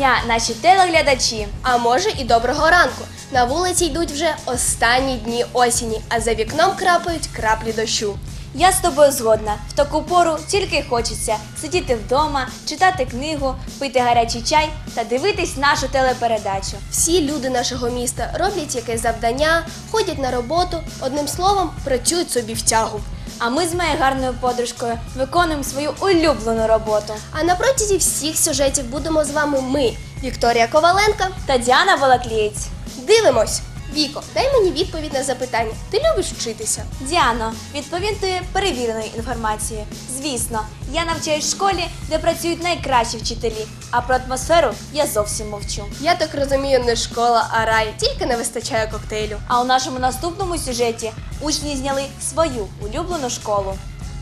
Дня, наші телеглядачі! А може і доброго ранку. На вулиці йдуть вже останні дні осені, а за вікном крапають краплі дощу. Я з тобою згодна. В таку пору тільки хочеться сидіти вдома, читати книгу, пити гарячий чай та дивитись нашу телепередачу. Всі люди нашого міста роблять якесь завдання, ходять на роботу, одним словом, працюють собі в тягу. А ми з моєю гарною подружкою виконуємо свою улюблену роботу. А на протязі всіх сюжетів будемо з вами ми, Вікторія Коваленка. Та Діана Волоклієць. Дивимось! Віко, дай мені відповідь на запитання. Ти любиш вчитися? Діано, відповім тобі перевіреною інформацією. Звісно, я навчаюсь в школі, де працюють найкращі вчителі, а про атмосферу я зовсім мовчу. Я так розумію, не школа, а рай, тільки не вистачає коктейлю. А у нашому наступному сюжеті учні зняли свою улюблену школу.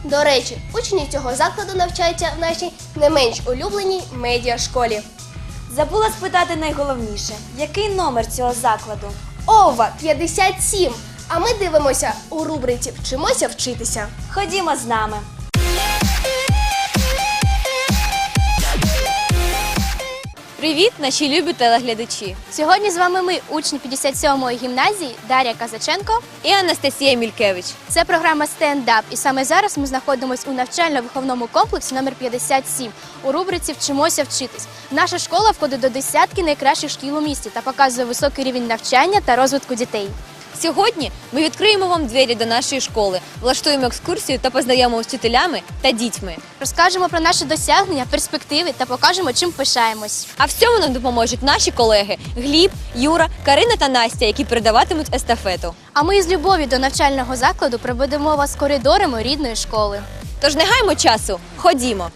До речі, учні цього закладу навчаються в нашій не менш улюбленій медіашколі. Забула спитати найголовніше, який номер цього закладу? Ова 57. А ми дивимося у рубриці Вчимося вчитися. Ходімо з нами. Привіт, наші любі телеглядачі! Сьогодні з вами ми, учні 57-ї гімназії Дар'я Казаченко. І Анастасія Мількевич. Це програма стендап. І саме зараз ми знаходимося у навчально-виховному комплексі номер 57 у рубриці Вчимося вчитись. Наша школа входить до десятки найкращих шкіл у місті та показує високий рівень навчання та розвитку дітей. Сьогодні ми відкриємо вам двері до нашої школи, влаштуємо екскурсію та познайомимо з вчителями та дітьми. Розкажемо про наші досягнення, перспективи та покажемо, чим пишаємось. А в цьому нам допоможуть наші колеги Гліб, Юра, Карина та Настя, які передаватимуть естафету. А ми із любові до навчального закладу проведемо вас коридорами рідної школи. Тож не гаймо часу, ходімо.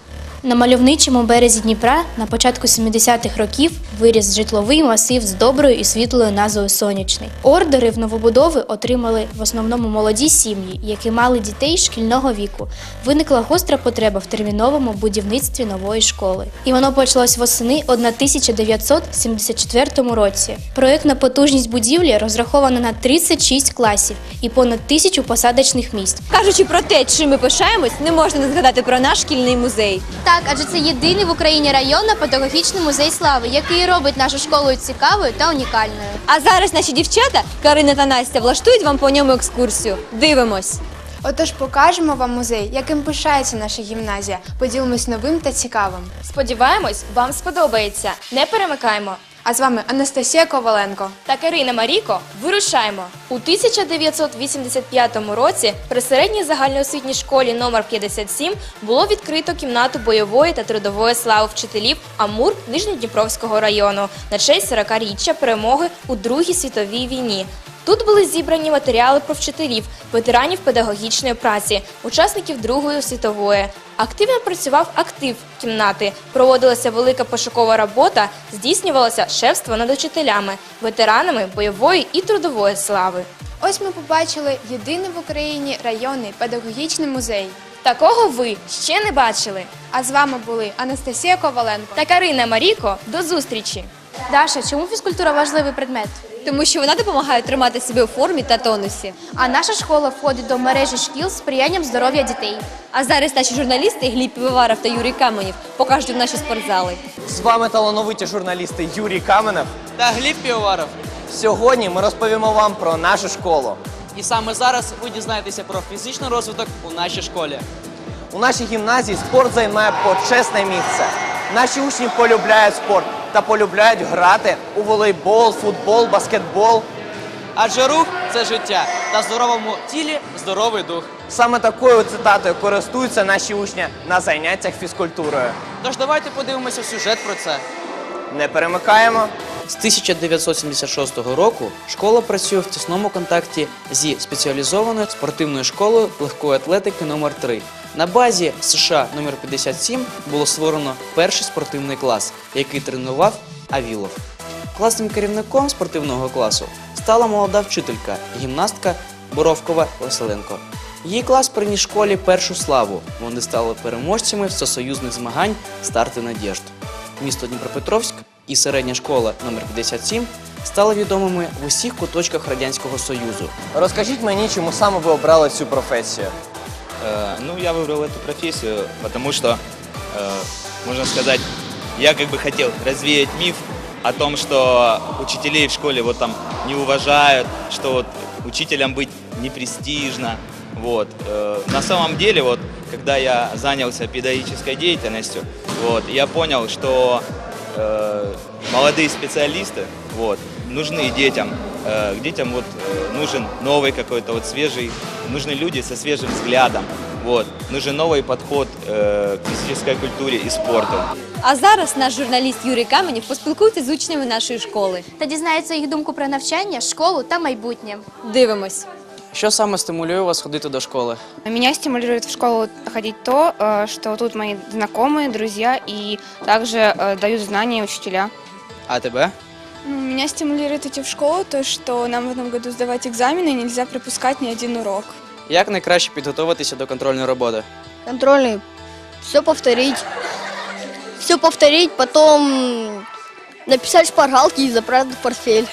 На мальовничому березі Дніпра на початку 70-х років виріс житловий масив з доброю і світлою назвою Сонячний. Ордери в новобудови отримали в основному молоді сім'ї, які мали дітей шкільного віку. Виникла гостра потреба в терміновому будівництві нової школи. І воно почалось восени 1974 році. Проєктна потужність будівлі розрахована на 36 класів і понад тисячу посадочних місць. Кажучи про те, чим ми пишаємось, не можна не згадати про наш шкільний музей. Так, адже це єдиний в Україні районно-педагогічний музей слави, який робить нашу школу цікавою та унікальною. А зараз наші дівчата, Карина та Настя, влаштують вам по ньому екскурсію. Дивимось. Отож покажемо вам музей, яким пишається наша гімназія. Поділимось новим та цікавим. Сподіваємось, вам сподобається. Не перемикаймо. А з вами Анастасія Коваленко. Та Карина Маріко вирушаємо. У 1985 році при середній загальноосвітній школі номер 57 було відкрито кімнату бойової та трудової слави вчителів Амур Нижньодніпровського району на честь 40-річчя перемоги у Другій світовій війні. Тут були зібрані матеріали про вчителів, ветеранів педагогічної праці, учасників Другої світової. Активно працював актив кімнати, проводилася велика пошукова робота, здійснювалося шефство над учителями, ветеранами бойової і трудової слави. Ось ми побачили єдиний в Україні районний педагогічний музей. Такого ви ще не бачили. А з вами були Анастасія Коваленко. Та Карина Маріко, до зустрічі! Даша, чому фізкультура важливий предмет? Тому що вона допомагає тримати себе у формі та тонусі. А наша школа входить до мережі шкіл з сприянням здоров'я дітей. А зараз наші журналісти Гліб Пивоваров та Юрій Каменів покажуть наші спортзали. З вами талановиті журналісти Юрій Каменев. та Гліб Півоваров. Сьогодні ми розповімо вам про нашу школу. І саме зараз ви дізнаєтеся про фізичний розвиток у нашій школі. У нашій гімназії спорт займає почесне місце. Наші учні полюбляють спорт та полюбляють грати у волейбол, футбол, баскетбол. Адже рух це життя, та в здоровому тілі здоровий дух. Саме такою цитатою користуються наші учні на заняттях фізкультурою. Тож давайте подивимося сюжет про це. Не перемикаємо. З 1976 року школа працює в тісному контакті зі спеціалізованою спортивною школою легкої атлетики номер 3 На базі США номер 57 було створено перший спортивний клас, який тренував Авілов. Класним керівником спортивного класу стала молода вчителька, гімнастка Боровкова Василенко. Її клас приніс школі першу славу. Вони стали переможцями всесоюзних змагань Старти надіжд Місто Дніпропетровськ і середня школа номер 57 стали відомими в усіх куточках Радянського Союзу. Розкажіть мені, чому саме ви обрали цю професію? Э, Ну, я выбрал эту профессию, потому что, э, можно сказать, я как бы хотел развеять миф о том, что учителей в школе вот там не уважают, что вот учителям быть не престижно. Вот. Э, На самом деле, вот, когда я занялся педагогической деятельностью, вот, я понял, что э, молодые специалисты вот, нужны детям. Э, к детям вот, э, нужен новый какой-то вот свежий, нужны люди со свежим взглядом. Вот. Нужен новый подход э, к физической культуре и спорту. А зараз наш журналіст Юрій Каменєв поспілкується з учнями нашої школи. Та дізнається їх думку про навчання, школу та майбутнє. Дивимось. Що саме стимулює вас ходити до школи? Меня стимулирует в школу ходить то, э, что тут мои знакомые, друзья и также э, дают знания учителя. А тебе? Ну, Меня стимулирует идти в школу то, что нам в этом году сдавать экзамены, и нельзя пропускать ни один урок. Як найкраще підготуватися до контрольної роботи? Контрольный. Все повторить. Все повторить, потом написать шпаргалки и забрать в портфель.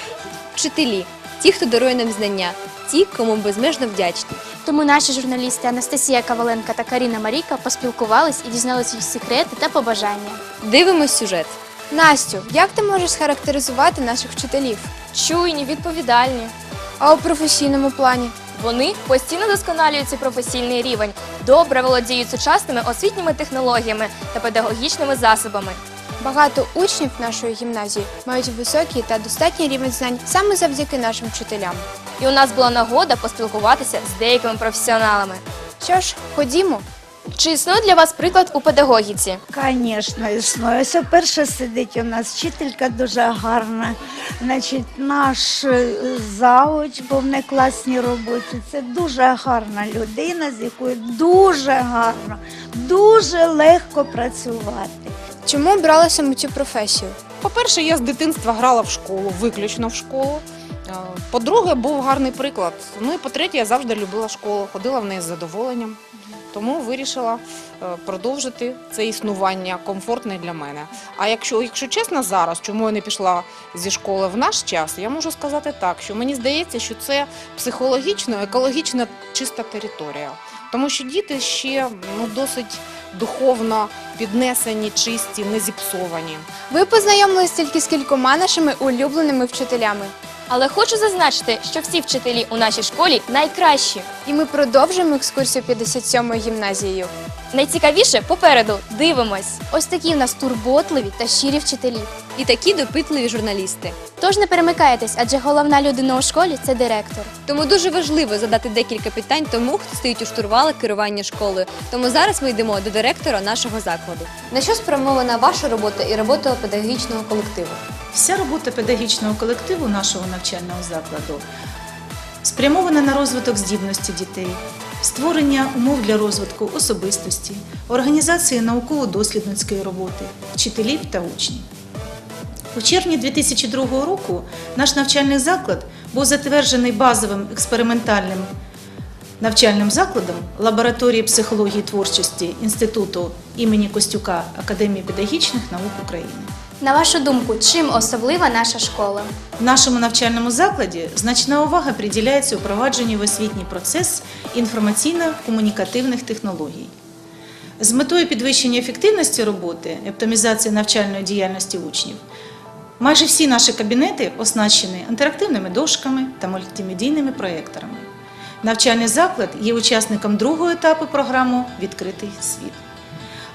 Вчителі, ті, хто дарує нам знання, ті, кому безмежно вдячні. Тому наші журналісти Анастасія Коваленка та Каріна Маріка поспілкувались і дізналися їх секрети та побажання. Дивимось сюжет. Настю, як ти можеш схарактеризувати наших вчителів? Чуйні, відповідальні. А у професійному плані? Вони постійно досконалюють свій професійний рівень, добре володіють сучасними освітніми технологіями та педагогічними засобами. Багато учнів нашої гімназії мають високий та достатній рівень знань саме завдяки нашим вчителям. І у нас була нагода поспілкуватися з деякими професіоналами. Що ж, ходімо. Чи існує для вас приклад у педагогіці? Звісно, існує. Ось перша сидить у нас вчителька дуже гарна. Значить, наш е, завуч був на класній роботі. Це дуже гарна людина, з якою дуже гарно, дуже легко працювати. Чому обрали саме цю професію? По-перше, я з дитинства грала в школу, виключно в школу. Е, По-друге, був гарний приклад. Ну і по-третє, я завжди любила школу, ходила в неї з задоволенням. Тому вирішила е, продовжити це існування комфортне для мене. А якщо, якщо чесно, зараз, чому я не пішла зі школи в наш час, я можу сказати так, що мені здається, що це психологічно, екологічно чиста територія. Тому що діти ще ну, досить духовно піднесені, чисті, не зіпсовані. Ви познайомились тільки з кількома нашими улюбленими вчителями. Але хочу зазначити, що всі вчителі у нашій школі найкращі. І ми продовжуємо екскурсію 57-ї гімназією. Найцікавіше попереду. Дивимось. Ось такі в нас турботливі та щирі вчителі. І такі допитливі журналісти. Тож не перемикайтесь, адже головна людина у школі це директор. Тому дуже важливо задати декілька питань тому, хто стоїть у штурвалах керування школою. Тому зараз ми йдемо до директора нашого закладу. На що спрямована ваша робота і робота педагогічного колективу? Вся робота педагогічного колективу нашого навчального закладу спрямована на розвиток здібності дітей, створення умов для розвитку особистості, організації науково-дослідницької роботи, вчителів та учнів. У червні 2002 року наш навчальний заклад був затверджений базовим експериментальним навчальним закладом лабораторії психології творчості Інституту імені Костюка Академії педагогічних наук України. На вашу думку, чим особлива наша школа? В нашому навчальному закладі значна увага приділяється впровадженню в освітній процес інформаційно-комунікативних технологій. З метою підвищення ефективності роботи оптимізації навчальної діяльності учнів, майже всі наші кабінети оснащені інтерактивними дошками та мультимедійними проєкторами. Навчальний заклад є учасником другого етапу програми Відкритий світ.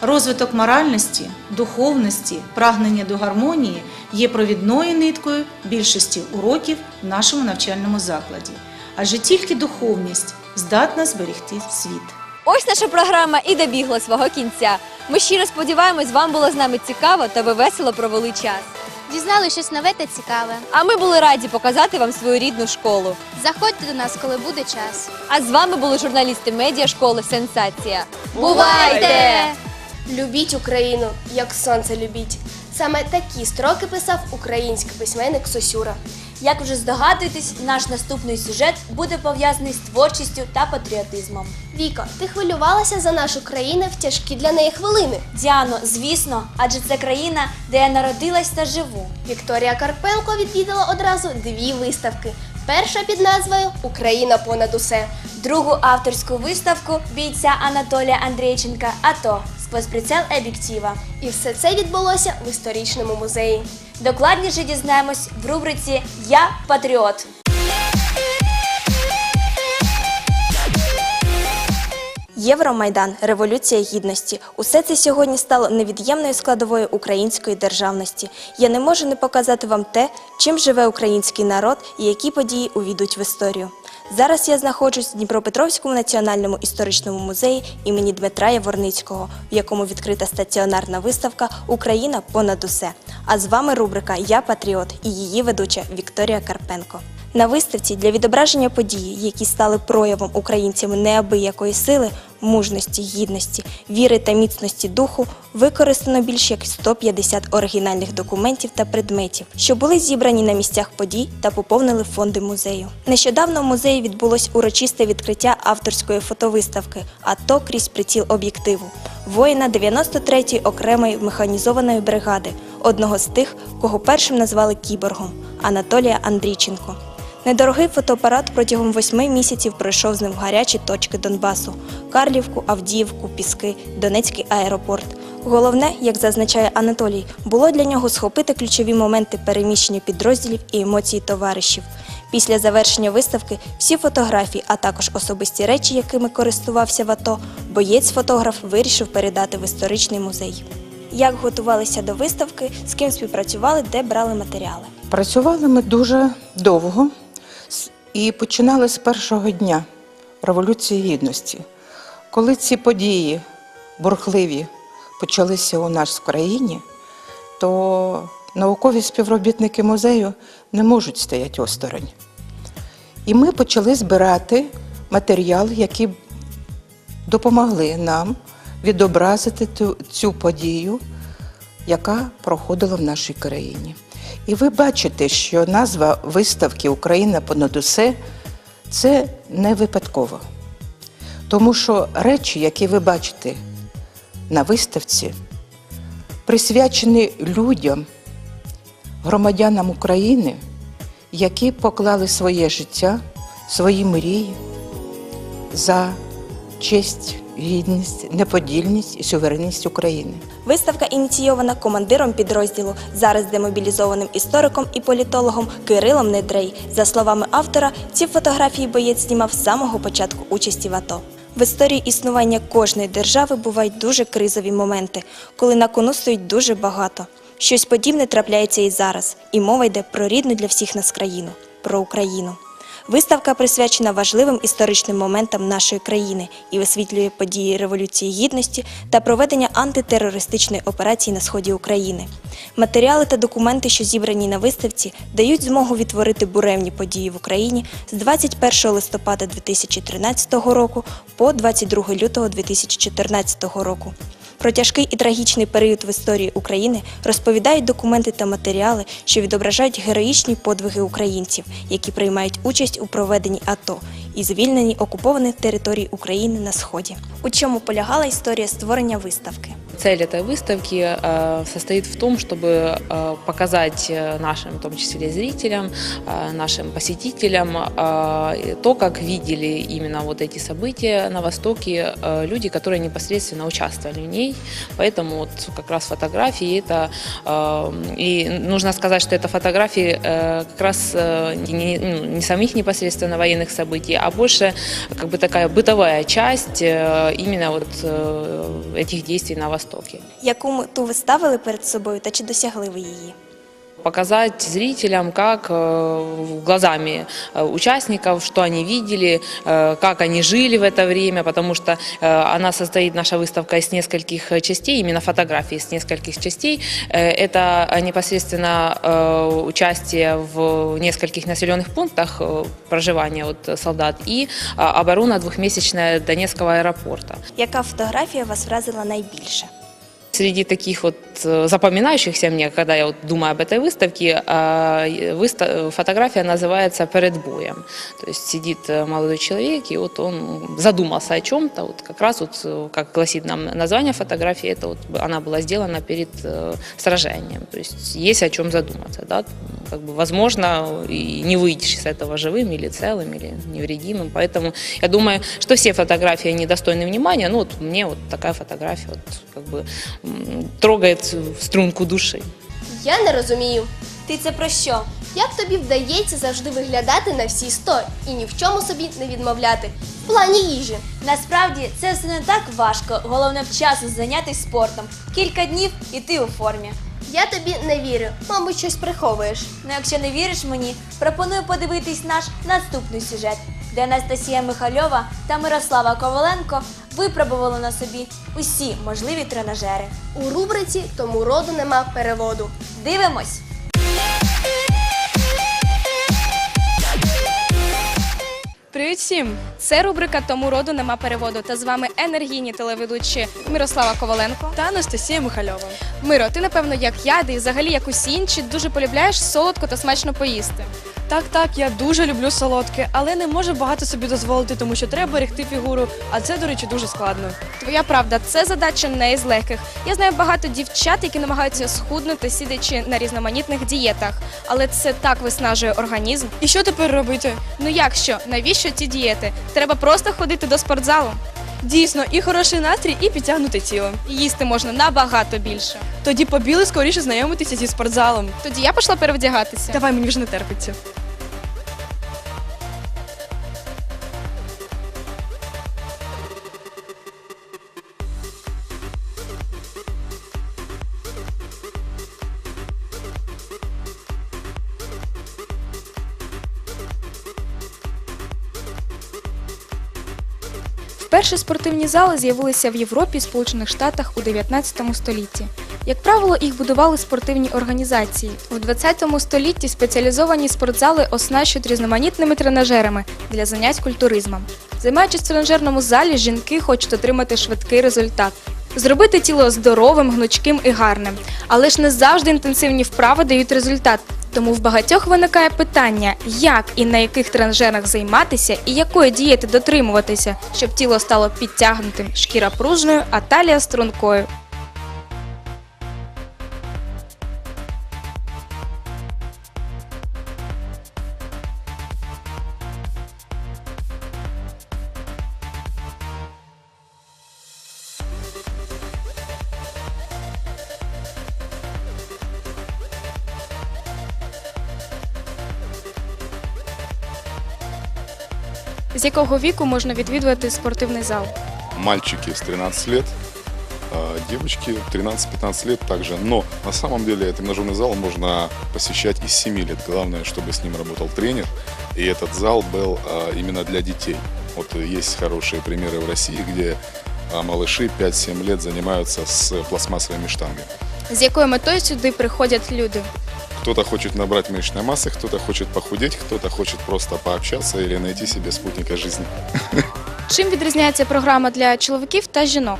Розвиток моральності, духовності, прагнення до гармонії є провідною ниткою більшості уроків в нашому навчальному закладі, адже тільки духовність здатна зберегти світ. Ось наша програма і добігла свого кінця. Ми щиро сподіваємось, вам було з нами цікаво та ви весело провели час. Дізнали щось нове та цікаве. А ми були раді показати вам свою рідну школу. Заходьте до нас, коли буде час. А з вами були журналісти медіашколи Сенсація. Бувайте! Любіть Україну, як сонце любіть. Саме такі строки писав український письменник Сосюра. Як вже здогадуєтесь, наш наступний сюжет буде пов'язаний з творчістю та патріотизмом. Віко, ти хвилювалася за нашу країну в тяжкі для неї хвилини. Діано, звісно, адже це країна, де я народилась та живу. Вікторія Карпенко відвідала одразу дві виставки. Перша під назвою Україна понад усе. Другу авторську виставку бійця Анатолія Андрійченка АТО під прицел об'єктива. І все це відбулося в історичному музеї. Докладніше дізнаємось в рубриці Я патріот. Євромайдан, Революція Гідності. Усе це сьогодні стало невід'ємною складовою української державності. Я не можу не показати вам те, чим живе український народ і які події увійдуть в історію. Зараз я знаходжусь в Дніпропетровському національному історичному музеї імені Дмитра Яворницького, в якому відкрита стаціонарна виставка Україна понад усе. А з вами рубрика Я патріот і її ведуча Вікторія Карпенко. На виставці для відображення подій, які стали проявом українцями неабиякої сили, мужності, гідності, віри та міцності духу, використано більш як 150 оригінальних документів та предметів, що були зібрані на місцях подій та поповнили фонди музею. Нещодавно в музеї відбулось урочисте відкриття авторської фотовиставки АТО крізь приціл об'єктиву воїна 93-ї окремої механізованої бригади, одного з тих, кого першим назвали кіборгом Анатолія Андрійченко. Недорогий фотоапарат протягом восьми місяців пройшов з ним гарячі точки Донбасу: Карлівку, Авдіївку, Піски, Донецький аеропорт. Головне, як зазначає Анатолій, було для нього схопити ключові моменти переміщення підрозділів і емоції товаришів. Після завершення виставки всі фотографії, а також особисті речі, якими користувався в АТО, боєць-фотограф вирішив передати в історичний музей. Як готувалися до виставки, з ким співпрацювали, де брали матеріали. Працювали ми дуже довго і починали з першого дня Революції Гідності. Коли ці події бурхливі почалися у нас в країні, то наукові співробітники музею не можуть стояти осторонь. І ми почали збирати матеріали, які допомогли нам відобразити цю подію, яка проходила в нашій країні. І ви бачите, що назва виставки Україна понад усе це не випадково. Тому що речі, які ви бачите на виставці, присвячені людям, громадянам України, які поклали своє життя, свої мрії за честь, гідність, неподільність і суверенність України. Виставка ініційована командиром підрозділу, зараз демобілізованим істориком і політологом Кирилом Недрей. За словами автора, ці фотографії боєць знімав з самого початку участі в АТО. В історії існування кожної держави бувають дуже кризові моменти, коли на кону стоїть дуже багато. Щось подібне трапляється і зараз, і мова йде про рідну для всіх нас країну про Україну. Виставка присвячена важливим історичним моментам нашої країни і висвітлює події Революції Гідності та проведення антитерористичної операції на сході України. Матеріали та документи, що зібрані на виставці, дають змогу відтворити буремні події в Україні з 21 листопада 2013 року по 22 лютого 2014 року. Про тяжкий і трагічний період в історії України розповідають документи та матеріали, що відображають героїчні подвиги українців, які приймають участь у проведенні АТО і звільненні окупованих територій України на сході. У чому полягала історія створення виставки? Цель этой выставки э, состоит в том, чтобы э, показать э, нашим, в том числе зрителям, нашим посетителям то, как видели именно вот эти события на Востоке люди, которые непосредственно участвовали в ней. Поэтому вот как раз фотографии это и нужно сказать, что это фотографии как раз не, ну, не самих непосредственно военных событий, а больше как бы такая бытовая часть именно вот этих действий на Востоке. Яку мету ви ставили перед собою та чи досягли ви її? Показать зрителям, как э, глазами э, участников, что они видели, э, как они жили в это время, потому что э, она состоит, наша выставка, из нескольких э, частей, именно фотографий из нескольких частей. Э, Это э, непосредственно э, участие в нескольких населенных пунктах э, проживания вот, солдат и э, оборона двухмесячная Донецкого аэропорта. Яка фотографія вас вразила найбільше? Среди таких вот э, запоминающихся мне, когда я вот думаю об этой выставке, выста- фотография называется «Перед боем». То есть сидит э, молодой человек, и вот он задумался о чем-то. Вот как раз, вот, э, как гласит нам название фотографии, это вот она была сделана перед сражением. То есть есть о чем задуматься. Да? как бы возможно и не выйдешь из этого живым или целым, или невредимым. Поэтому я думаю, что все фотографии, они достойны внимания. Ну вот мне вот такая фотография вот как бы м, трогает в струнку души. Я не розумію. Ти це про що? Як тобі вдається завжди виглядати на всі сто і ні в чому собі не відмовляти? В плані їжі. Насправді це все не так важко. Головне вчасно зайнятися спортом. Кілька днів і ти у формі. Я тобі не вірю. Мабуть, щось приховуєш. Ну, якщо не віриш мені, пропоную подивитись наш наступний сюжет, де Анастасія Михальова та Мирослава Коваленко випробували на собі усі можливі тренажери. У рубриці тому роду нема переводу. Дивимось! Привіт всім! Це рубрика Тому роду нема переводу. Та з вами енергійні телеведучі Мирослава Коваленко та Анастасія Михальова. Миро, ти напевно, як я, де і взагалі як усі інші, дуже полюбляєш солодко та смачно поїсти. Так, так, я дуже люблю солодке, але не можу багато собі дозволити, тому що треба берегти фігуру, а це, до речі, дуже складно. Твоя правда, це задача не із легких. Я знаю багато дівчат, які намагаються схуднути, сидячи на різноманітних дієтах, але це так виснажує організм. І що тепер робити? Ну як що? Навіщо ці дієти? Треба просто ходити до спортзалу. Дійсно, і хороший настрій, і підтягнути тіло. І їсти можна набагато більше. Тоді побіли скоріше знайомитися зі спортзалом. Тоді я пішла перевдягатися. Давай, мені вже не терпиться. Вперше спортивні зали з'явилися в Європі і Сполучених Штатах у 19 столітті. Як правило, їх будували спортивні організації. У 20 столітті спеціалізовані спортзали оснащують різноманітними тренажерами для занять культуризмом. Займаючись в тренажерному залі, жінки хочуть отримати швидкий результат. Зробити тіло здоровим, гнучким і гарним. Але ж не завжди інтенсивні вправи дають результат. Тому в багатьох виникає питання, як і на яких тренажерах займатися і якої дієти дотримуватися, щоб тіло стало підтягнутим, шкіра пружною, а талія стрункою. З якого віку можна відвідувати спортивний зал? Мальчики с 13 лет, а девочки 13-15 лет также. Но на самом деле тренажерный зал можно посещать и с 7 лет. Главное, чтобы с ним работал тренер. И этот зал был а, именно для детей. Вот есть хорошие примеры в России, где а, малыши 5-7 лет занимаются с пластмассовыми штангами. З якою метою сюди приходять люди? Кто-то хочет набрать мышечной массы, кто-то хочет похудеть, кто-то хочет просто пообщаться или найти себе спутника жизни. Чим відрізняється програма для чоловіків та жінок?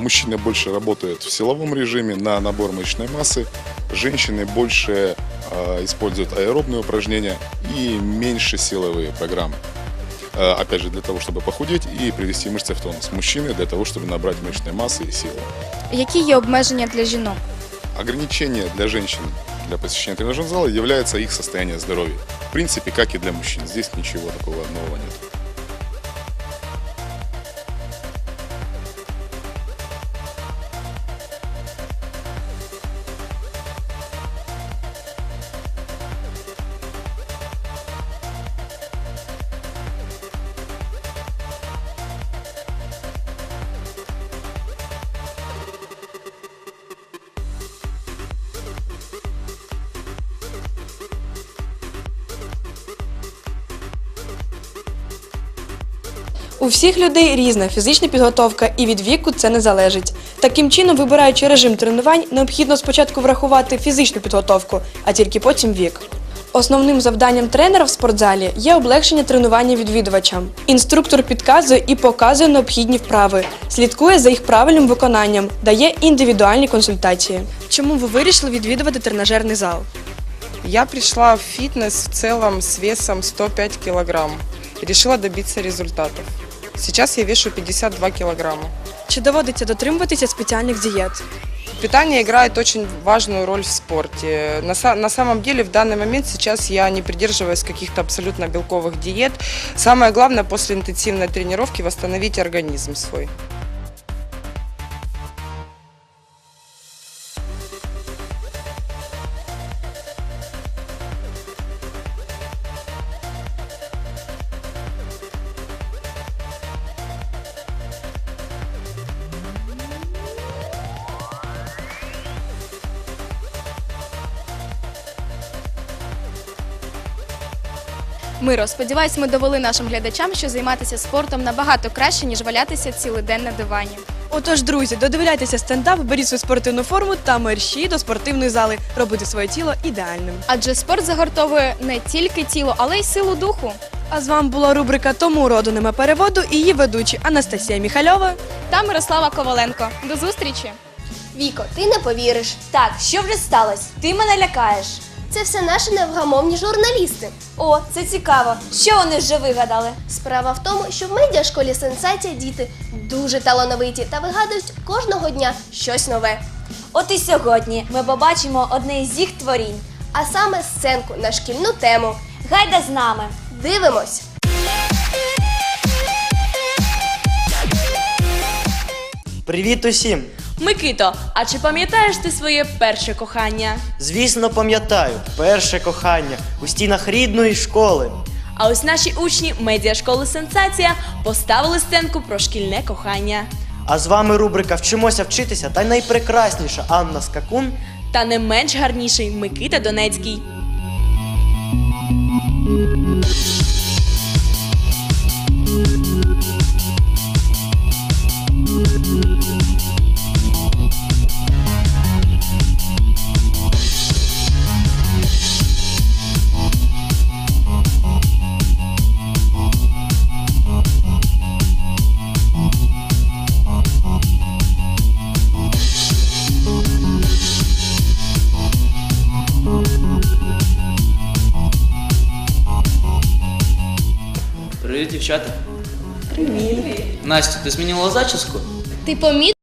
Мужчины больше работают в силовом режиме на набор мышечной массы, женщины больше э, используют аэробные упражнения и меньше силовые программы. Э, опять же, для того, чтобы похудеть и привести мышцы в тонус. Мужчины для того, чтобы набрать мышечной массы и силы. Які є обмеження для жінок? Ограничение для женщин для посещения тренажерного зала является их состояние здоровья. В принципе, как и для мужчин. Здесь ничего такого нового нет. У всіх людей різна фізична підготовка і від віку це не залежить. Таким чином, вибираючи режим тренувань, необхідно спочатку врахувати фізичну підготовку, а тільки потім вік. Основним завданням тренера в спортзалі є облегшення тренування відвідувачам. Інструктор підказує і показує необхідні вправи, слідкує за їх правильним виконанням, дає індивідуальні консультації. Чому ви вирішили відвідувати тренажерний зал? Я пришла в фитнес в целом с весом 105 килограмм. Решила добиться результатов. Сейчас я вешу 52 килограмма. Чи доводиться дотримуватися спеціальних дієт? Питание играет очень важную роль в спорте. На, са- на самом деле в данный момент сейчас я не придерживаюсь каких-то абсолютно белковых диет. Самое главное после интенсивной тренировки восстановить организм свой. Миро, сподіваюсь, ми довели нашим глядачам, що займатися спортом набагато краще, ніж валятися цілий день на дивані. Отож, друзі, додивляйтеся стендап, беріть свою спортивну форму та мерщі до спортивної зали, робити своє тіло ідеальним. Адже спорт загортовує не тільки тіло, але й силу духу. А з вами була рубрика Тому роду нема переводу і її ведучі Анастасія Міхальова та Мирослава Коваленко. До зустрічі! Віко, ти не повіриш. Так, що вже сталося? Ти мене лякаєш. Це все наші невгамовні журналісти. О, це цікаво. Що вони вже вигадали? Справа в тому, що в медіашколі сенсація діти дуже талановиті та вигадують кожного дня щось нове. От і сьогодні ми побачимо одне із їх творінь. А саме сценку на шкільну тему. Гайда з нами. Дивимось. Привіт усім! Микито, а чи пам'ятаєш ти своє перше кохання? Звісно, пам'ятаю, перше кохання у стінах рідної школи. А ось наші учні медіашколи Сенсація поставили сценку про шкільне кохання. А з вами рубрика Вчимося вчитися та найпрекрасніша Анна Скакун. Та не менш гарніший Микита Донецький. Дівчата. Привіт. Настя, ти змінила зачіску? Ти помітив?